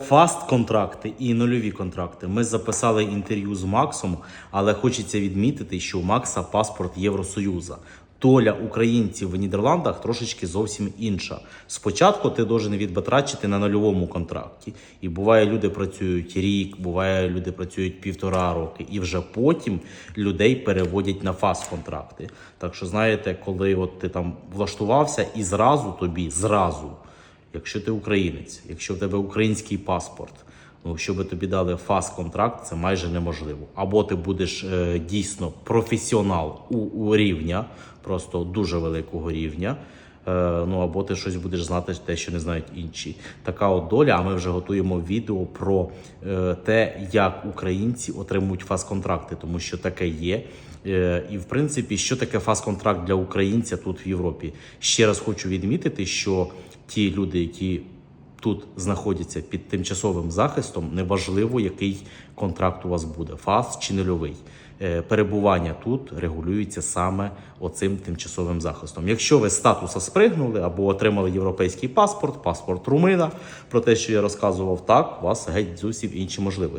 Фаст контракти і нульові контракти. Ми записали інтерв'ю з Максом, але хочеться відмітити, що у Макса паспорт Євросоюза. Доля українців в Нідерландах трошечки зовсім інша. Спочатку ти должен відбатрачити на нульовому контракті. І буває, люди працюють рік, буває, люди працюють півтора роки, і вже потім людей переводять на фаст контракти. Так що знаєте, коли от ти там влаштувався і зразу тобі, зразу якщо ти українець, якщо в тебе український паспорт, ну щоб тобі дали фаст контракт, це майже неможливо. Або ти будеш е, дійсно професіонал у, у рівня, просто дуже великого рівня. Е, ну або ти щось будеш знати, те, що не знають інші. Така от доля. А ми вже готуємо відео про е, те, як українці отримують фаст-контракти, тому що таке є. Е, І в принципі, що таке фаст-контракт для українця тут в Європі? Ще раз хочу відмітити, що ті люди, які тут знаходяться під тимчасовим захистом, неважливо, який контракт у вас буде, фаст чи нульовий. Е, Перебування тут регулюється саме оцим тимчасовим захистом. Якщо ви статуса спригнули або отримали європейський паспорт, паспорт румина, про те, що я розказував, так у вас геть зовсім інші можливості.